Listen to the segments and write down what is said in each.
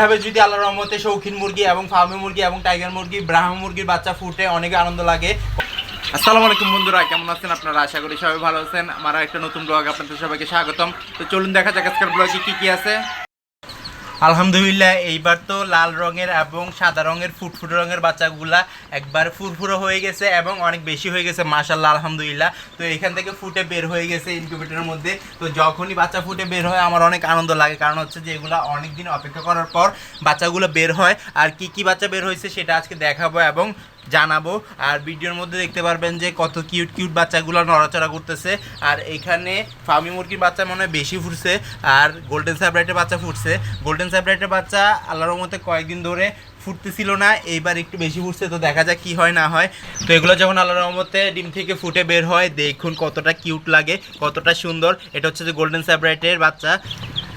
এভাবে যদি আল্লাহ রহমতে শৌখিন মুরগি এবং ফার্মি মুরগি এবং টাইগার মুরগি, ব্রাহ্ম মুরগির বাচ্চা ফুটে, অনেক আনন্দ লাগে। আসসালামু আলাইকুম বন্ধুরা, কেমন আছেন আপনারা? আশা করি সবাই ভালো আছেন। আমার একটা নতুন ব্লগ আপনাদের সবাইকে স্বাগতম। তো চলুন দেখা যাক আজকের ব্লগে কি কি আছে। আলহামদুলিল্লাহ, এইবার তো লাল রঙের এবং সাদা রঙের, ফুটফুটে রঙের বাচ্চাগুলা একবার ফুরফুরো হয়ে গেছে এবং অনেক বেশি হয়ে গেছে মাশাল্লাহ আলহামদুলিল্লাহ। তো এখান থেকে ফুটে বের হয়ে গেছে ইনকিউবেটরের মধ্যে। তো যখনই বাচ্চা ফুটে বের হয়, আমার অনেক আনন্দ লাগে। কারণ হচ্ছে যে, এগুলো অনেক দিন অপেক্ষা করার পর বাচ্চাগুলো বের হয়। আর কি কি বাচ্চা বের হয়েছে, সেটা আজকে দেখাবো এবং জানাব। আর ভিডিওর মধ্যে দেখতে পারবেন যে কত কিউট কিউট বাচ্চাগুলো নড়াচড়া করতেছে। আর এখানে ফার্মি মুরগির বাচ্চা মনে হয় বেশি ফুটছে, আর গোল্ডেন স্যাপ্রাইটের বাচ্চা ফুটছে। গোল্ডেন স্যাপ্রাইটের বাচ্চা আল্লাহর মতে কয়েকদিন ধরে ফুটতেছিল না, এইবার একটু বেশি ফুটছে, তো দেখা যাক কি হয় না হয়। তো এগুলো যখন আল্লাহর রহমতে ডিম থেকে ফুটে বের হয়, দেখুন কতটা কিউট লাগে, কতটা সুন্দর। এটা হচ্ছে যে গোল্ডেন স্যাপ্রাইটের বাচ্চা।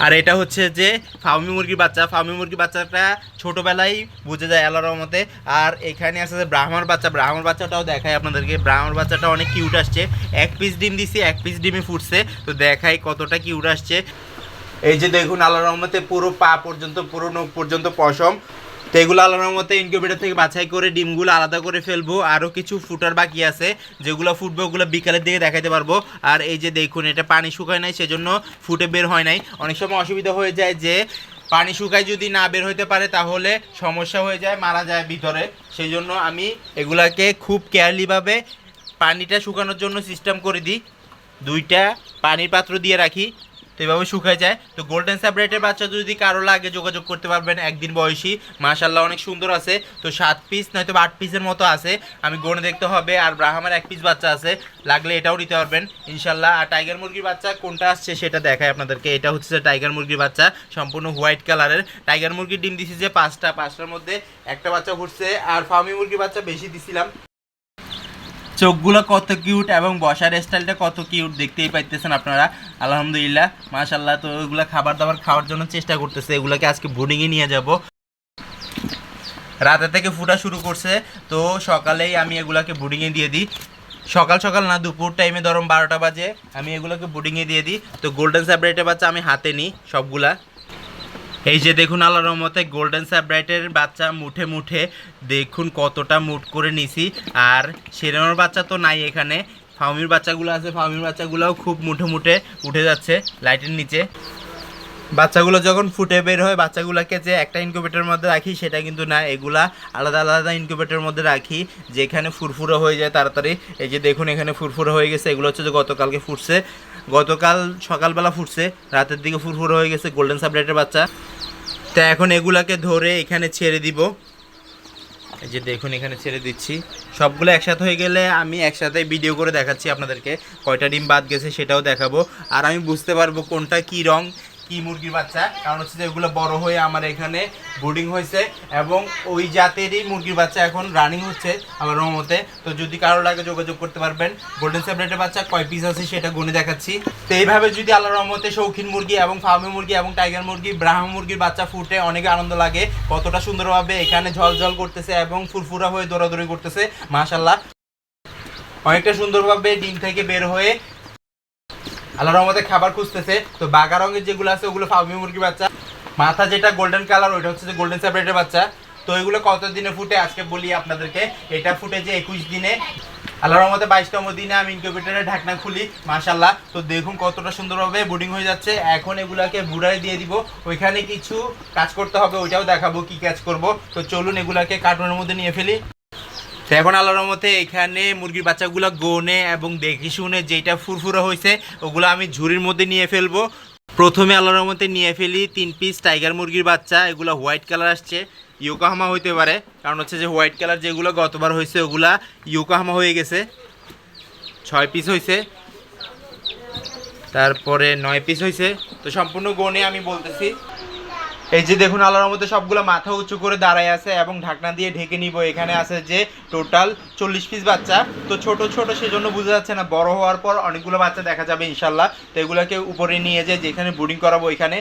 আর এটা হচ্ছে যে ফার্মি মুরগির বাচ্চা। ফার্মি মুরগির বাচ্চাটা ছোটোবেলায় বুঝে যায় আল্লাহর মতে আর এখানে আছে যে ব্রাহ্মণ বাচ্চা। ব্রাহ্মণ বাচ্চাটাও দেখায় আপনাদেরকে। ব্রাহ্মণ বাচ্চাটা অনেক কিউট আসছে। এক পিস ডিম দিছি, এক পিস ডিমই ফুটছে। তো দেখাই কতটা কিউট আসছে। এই যে দেখুন আল্লাহ রহমতে পুরো পা পর্যন্ত, পুরো নখ পর্যন্ত পশম। তো এগুলো আল্লাহর রহমতে ইনকিউবেটর থেকে বাছাই করে ডিমগুলো আলাদা করে ফেলব। আরও কিছু ফুটার বাকি আছে, যেগুলো ফুটবে ওগুলো বিকালের দিকে দেখাতে পারব। আর এই যে দেখুন, এটা পানি শুকায় নাই, সেজন্য ফুটে বের হয় নাই। অনেক সময় অসুবিধা হয়ে যায় যে পানি শুকায় যদি না বের হইতে পারে, তাহলে সমস্যা হয়ে যায়, মারা যায় ভিতরে। সেই জন্য আমি এগুলাকে খুব কেয়ারলিভাবে পানিটা শুকানোর জন্য সিস্টেম করে দিই। দুইটা পানির পাত্র দিয়ে রাখি। তো এভাবে শুকায় যায়। তো গোল্ডেন স্যাপারেটের বাচ্চা যদি কারও লাগে, যোগাযোগ করতে পারবেন একদিন বয়সী। মাশাল্লাহ অনেক সুন্দর আছে। তো সাত পিস নয়তো আট পিসের মতো আছে। আমি গণে দেখতে হবে, আর ব্রাহ্মার এক পিস বাচ্চা আছে। লাগলে এটাও নিতে পারবেন ইনশাল্লাহ আর টাইগার মুরগির বাচ্চা কোনটা আসছে সেটা দেখায় আপনাদেরকে। এটা হচ্ছে টাইগার মুরগির বাচ্চা, সম্পূর্ণ হোয়াইট কালারের টাইগার মুরগির ডিম দিছি যে পাঁচটা, পাঁচটার মধ্যে একটা বাচ্চা ঘুরছে। আর ফার্মি মুরগির বাচ্চা বেশি দিছিলাম। চোখগুলো কত কিউট এবং বসার স্টাইলটা কত কিউট দেখতেই পাইতেছেন আপনারা। আলহামদুলিল্লাহ মাশাল্লাহ তো ওইগুলো খাবার দাবার খাওয়ার জন্য চেষ্টা করতেছে। এগুলোকে আজকে বোর্ডিংয়ে নিয়ে যাব। রাতে থেকে ফুটা শুরু করছে, তো সকালেই আমি এগুলাকে বোর্ডিংয়ে দিয়ে দিই। সকাল সকাল না, দুপুর টাইমে ধরো বারোটা বাজে, আমি এগুলোকে বোর্ডিংয়ে দিয়ে দিই। তো গোল্ডেন স্যাপারেটের বাচ্চা আমি হাতে নিই সবগুলা। এই যে দেখুন আল্লাহর রহমতে গোল্ডেন স্যাব্রাইটের বাচ্চা মুঠে মুঠে দেখুন কতটা মুঠ করে নিছি। আর সেরেনোর বাচ্চা তো নাই এখানে। ফাউমির বাচ্চাগুলো আছে ফাউমির বাচ্চাগুলোও খুব মুঠে মুঠে উঠে যাচ্ছে লাইটের নিচে। বাচ্চাগুলো যখন ফুটে বের হয়, বাচ্চাগুলোকে যে একটা ইনকিউবেটরের মধ্যে রাখি, সেটা কিন্তু না। এগুলা আলাদা আলাদা ইনকিউবেটরের মধ্যে রাখি, যেখানে ফুরফুরো হয়ে যায় তাড়াতাড়ি। এই যে দেখুন এখানে ফুরফুরে হয়ে গেছে। এগুলো হচ্ছে যে গতকালকে ফুটছে। গতকাল সকালবেলা ফুটছে, রাতের দিকে ফুরফুরে হয়ে গেছে গোল্ডেন সাবলেটের বাচ্চা। তা এখন এগুলাকে ধরে এখানে ছেড়ে দিব। এই যে দেখুন, এখানে ছেড়ে দিচ্ছি। সবগুলো একসাথে হয়ে গেলে আমি একসাথে ভিডিও করে দেখাচ্ছি আপনাদেরকে। কয়টা ডিম বাদ গেছে সেটাও দেখাবো। আর আমি বুঝতে পারব কোনটা কি রং। কি মুরগির বাচ্চা? কারণ হচ্ছে যে এগুলো বড় হয়ে আমার এখানে বোর্ডিং হয়েছে এবং ওই জাতেরই মুরগির বাচ্চা এখন রানিং হচ্ছে আমার রহমতে। তো যদি কারও লাগে যোগাযোগ করতে পারবেন গোল্ডেন সেপারেটের বাচ্চা কয় পিস আছে সেটা গুনে দেখাচ্ছি। তো এইভাবে যদি আল্লাহ রহমতে শৌখিন মুরগি এবং ফার্মি মুরগি এবং টাইগার মুরগি, ব্রাহ্ম মুরগির বাচ্চা ফুটে অনেক আনন্দ লাগে, কতটা সুন্দরভাবে এখানে ঝলঝল করতেছে এবং ফুরফুরা হয়ে দৌড়াদৌড়ি করতেছে মাশাল্লাহ অনেকটা সুন্দরভাবে ডিম থেকে বের হয়ে আল্লাহর রহমতে খাবার খুঁজতেছে। তো বাঘা রঙের যেগুলো আছে, ওগুলো ফার্মি মুরগি বাচ্চা। মাথা যেটা গোল্ডেন কালার ওইটা হচ্ছে যে গোল্ডেন সেপারেটের বাচ্চা। তো এগুলো কত দিনে ফুটে আজকে বলি আপনাদেরকে। এটা ফুটে যে একুশ দিনে। আল্লাহর রহমতে বাইশতম দিনে আমি ইনকিউবেটরের ঢাকনা খুলি মাশাল্লাহ তো দেখুন কতটা সুন্দরভাবে বোর্ডিং হয়ে যাচ্ছে। এখন এগুলাকে বুড়ায় দিয়ে দিব। ওইখানে কিছু কাজ করতে হবে, ওইটাও দেখাবো কি কাজ করব। তো চলুন এগুলাকে কার্টুনের মধ্যে নিয়ে ফেলি। তো এখন আল্লাহর মতে এখানে মুরগির বাচ্চাগুলো গোনে এবং দেখে শুনে যেটা ফুরফুরা হয়েছে, ওগুলো আমি ঝুড়ির মধ্যে নিয়ে ফেলব। প্রথমে আল্লাহর মতে নিয়ে ফেলি তিন পিস টাইগার মুরগির বাচ্চা, এগুলো হোয়াইট কালার আসছে। ইয়োকাহামা হইতে পারে, কারণ হচ্ছে যে হোয়াইট কালার যেগুলো গতবার হয়েছে, ওগুলা ইয়োকাহামা হয়ে গেছে। ছয় পিস হয়েছে তারপরে নয় পিস হয়েছে তো সম্পূর্ণ গনে আমি বলতেছি। এই যে দেখুন, আল্লাহর মধ্যে সবগুলো মাথা উঁচু করে দাঁড়ায় আছে এবং ঢাকনা দিয়ে ঢেকে নিব। এখানে আছে যে টোটাল চল্লিশ পিস বাচ্চা। তো ছোট ছোট সেজন্য বোঝা যাচ্ছে না, বড় হওয়ার পর অনেকগুলো বাচ্চা দেখা যাবে ইনশাল্লাহ। তো এগুলোকে উপরে নিয়ে যে যেখানে বোর্ডিং করাবো ওইখানে।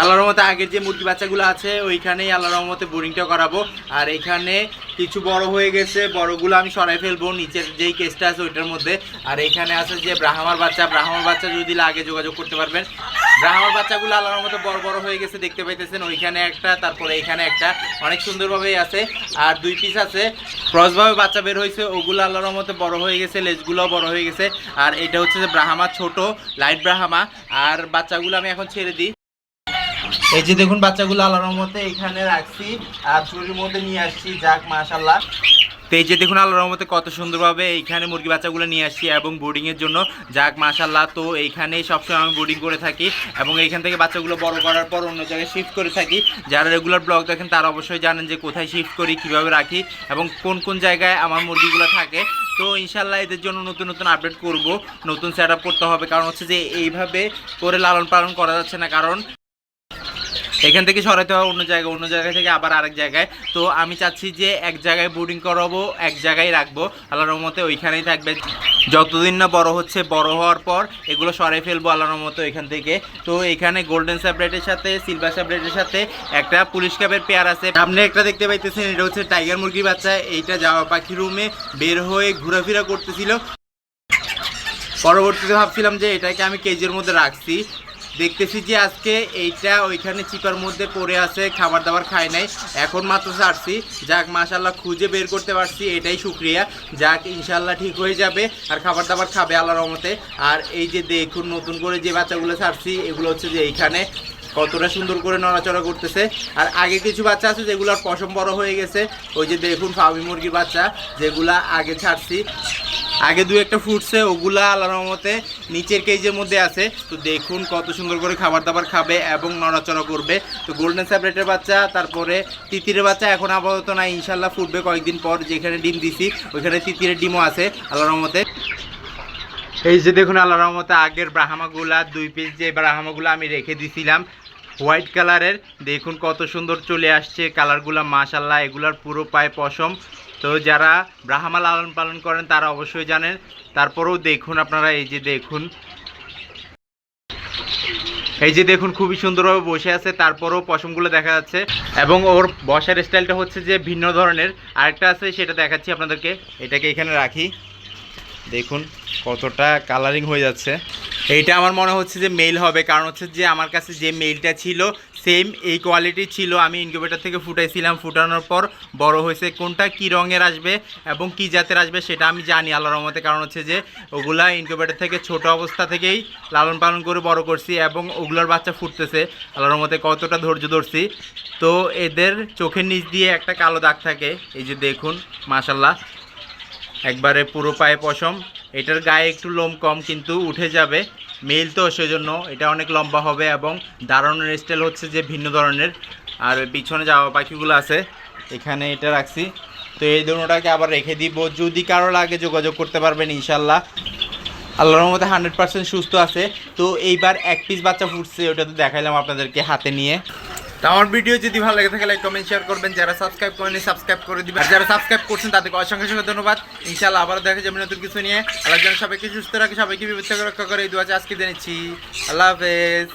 আল্লাহর রহমতে আগের যে মুরগি বাচ্চাগুলো আছে, ওইখানেই আল্লাহর রহমতে বোরিংটা করাবো। আর এখানে কিছু বড় হয়ে গেছে, বড়গুলো আমি সরাই ফেলব, নিচের যেই কেসটা আছে ওইটার মধ্যে। আর এখানে আছে যে ব্রাহ্মার বাচ্চা। ব্রাহ্মার বাচ্চা যদি লাগে যোগাযোগ করতে পারবেন। ব্রাহ্মার বাচ্চাগুলো আল্লাহর মতো বড় বড় হয়ে গেছে, দেখতে পাইতেছেন। ওইখানে একটা, তারপরে এখানে একটা। অনেক সুন্দরভাবেই আছে। আর দুই পিস আছে। ক্রসভাবে বাচ্চা বের হয়েছে, ওগুলো আল্লাহর মতো বড় হয়ে গেছে লেজগুলোও বড় হয়ে গেছে। আর এটা হচ্ছে যে ব্রাহ্মা ছোট লাইট ব্রাহ্মা। আর বাচ্চাগুলো আমি এখন ছেড়ে দিই। এই যে দেখুন বাচ্চাগুলো আল্লাহর রহমতে এখানে রাখছি। আর চুরির মধ্যে নিয়ে আসছি, যাক মাশাল্লাহ তো এই যে দেখুন আল্লাহ রহমতে কত সুন্দরভাবে এইখানে মুরগি বাচ্চাগুলো নিয়ে আসছি এবং বোর্ডিংয়ের জন্য। যাক মাশাল্লাহ তো এইখানেই সবসময় আমি বোর্ডিং করে থাকি এবং এইখান থেকে বাচ্চাগুলো বড় করার পর অন্য জায়গায় শিফট করে থাকি। যারা রেগুলার ব্লগ দেখেন, তারা অবশ্যই জানেন যে কোথায় শিফট করি, কীভাবে রাখি এবং কোন কোন জায়গায় আমার মুরগিগুলো থাকে। তো ইনশাল্লাহ এদের জন্য নতুন নতুন আপডেট করব, নতুন সেট করতে হবে। কারণ হচ্ছে যে এইভাবে করে লালন পালন করা যাচ্ছে না। কারণ এখান থেকে সরাইতে হবে অন্য জায়গায়, অন্য জায়গা থেকে আবার আরেক জায়গায়। তো আমি চাচ্ছি যে এক জায়গায় বোর্ডিং করাবো, এক জায়গায় রাখব। আল্লাহর রহমতে ওইখানেই থাকবে। যতদিন না বড় হচ্ছে, বড় হওয়ার পর এগুলো সরাই ফেলব আল্লাহর রহমতে এখান থেকে। তো এখানে গোল্ডেন স্যাবলেটের সাথে সিলভার স্যাবলেটের সাথে একটা পুলিশ ক্যাবের পেয়ার আছে। আপনি একটা দেখতে পাইতেছেন, এটা হচ্ছে টাইগার মুরগির বাচ্চা। এইটা যাওয়া পাখি রুমে বের হয়ে ঘোরাফেরা করতেছিল। পরবর্তীতে ভাবছিলাম যে এটাকে আমি কেজির মধ্যে রাখছি। দেখতেছি যে আজকে এইটা ওইখানে চিপার মধ্যে পড়ে আছে, খাবার দাবার খায় নাই। এখন মাত্র ছাড়ছি। যাক মাশাল্লাহ খুঁজে বের করতে পারছি, এটাই শুক্রিয়া। যাক ইনশাল্লাহ ঠিক হয়ে যাবে আর খাবার দাবার খাবে আল্লাহর রহমতে। আর এই যে দেখুন, নতুন করে যে বাচ্চাগুলো ছাড়ছি, এগুলো হচ্ছে যে এইখানে কতটা সুন্দর করে নড়াচড়া করতেছে। আর আগে কিছু বাচ্চা আছে যেগুলোর পশম বড় হয়ে গেছে। ওই যে দেখুন ফার্মি মুরগির বাচ্চা, যেগুলা আগে ছাড়ছি। আগে দু একটা ফুটছে, ওগুলা রহমতে নিচের কেজের মধ্যে আছে। তো দেখুন কত সুন্দর করে খাবার দাবার খাবে এবং নড়াচড়া করবে। তো গোল্ডেন স্যাপারেটের বাচ্চা, তারপরে তিতিরের বাচ্চা এখন আপাতত না ইনশাল্লাহ ফুটবে কয়েকদিন পর, যেখানে ডিম দিছি, ওইখানে তিতিরের ডিমও আছে, আল্লাহর রহমতে। এই যে দেখুন আল্লাহ রহমতে আগের ব্রাহ্মাগুলা, দুই পিস যে ব্রাহ্মাগুলো আমি রেখে দিছিলাম হোয়াইট কালারের দেখুন কত সুন্দর চলে আসছে কালারগুলো মাশাল্লাহ এগুলার পুরো পায়ে পশম। তো যারা ব্রাহ্মা লালন পালন করেন, তারা অবশ্যই জানেন। তারপরেও দেখুন আপনারা, এই যে দেখুন। এই যে দেখুন, খুবই সুন্দরভাবে বসে আছে। তারপরেও পশমগুলো দেখা যাচ্ছে। এবং ওর বসার স্টাইলটা হচ্ছে যে ভিন্ন ধরনের। আরেকটা আছে, সেটা দেখাচ্ছি আপনাদেরকে। এটাকে এখানে রাখি। দেখুন, কতটা কালারিং হয়ে যাচ্ছে। এইটা আমার মনে হচ্ছে যে মেল হবে, কারণ হচ্ছে যে আমার কাছে যে মেলটা ছিল সেম এই কোয়ালিটি ছিল। আমি ইনকিউবেটর থেকে ফুটাইছিলাম, ফুটানোর পর বড় হয়েছে কোনটা, কি রঙের আসবে এবং কি জাতের আসবে সেটা আমি জানি আল্লাহর রহমতে, কারণ হচ্ছে যে ওগুলা ইনকিউবেটর থেকে ছোট অবস্থা থেকেই লালন পালন করে বড় করছি এবং ওগুলোর বাচ্চা ফুটতেছে। আল্লাহর রহমতে কতটা ধৈর্য ধরছি। তো এদের চোখের নিচ দিয়ে একটা কালো দাগ থাকে। এই যে দেখুন মাশাল্লাহ একবারে পুরো পায়ে পশম। এটার গায়ে একটু লোম কম কিন্তু উঠে যাবে। মেল তো সেজন্য, এটা অনেক লম্বা হবে এবং দাঁড়ানোর স্টাইল হচ্ছে যে ভিন্ন ধরনের। আর পিছনে যাওয়া পাখিগুলো আছে, এখানে এটা রাখছি। তো এই দুটোটাকে আবার রেখে দিব। যদি কারও লাগে যোগাযোগ করতে পারবেন ইনশাল্লাহ আল্লাহর রহমতে হান্ড্রেড পার্সেন্ট সুস্থ আছে। তো এইবার এক পিস বাচ্চা ফুটছে, ওটা তো দেখাইলাম আপনাদেরকে হাতে নিয়ে। তো আমার ভিডিও যদি ভালো লাগে থাকে লাইক কমেন্ট শেয়ার করবেন। যারা সাবস্ক্রাইব করেনি সাবস্ক্রাইব করে দিবেন। আর যারা সাবস্ক্রাইব করছেন, তাদেরকে অসংখ্য অসংখ্য ধন্যবাদ। ইনশাআল্লাহ আবার দেখা যাবে নতুন কিছু নিয়ে। আল্লাহ যেন সবাইকে সুস্থ রাখে, সবাইকে বিবেচনা রক্ষা করে। এই দু আজকে জেনেছি আল্লাহ হাফেজ।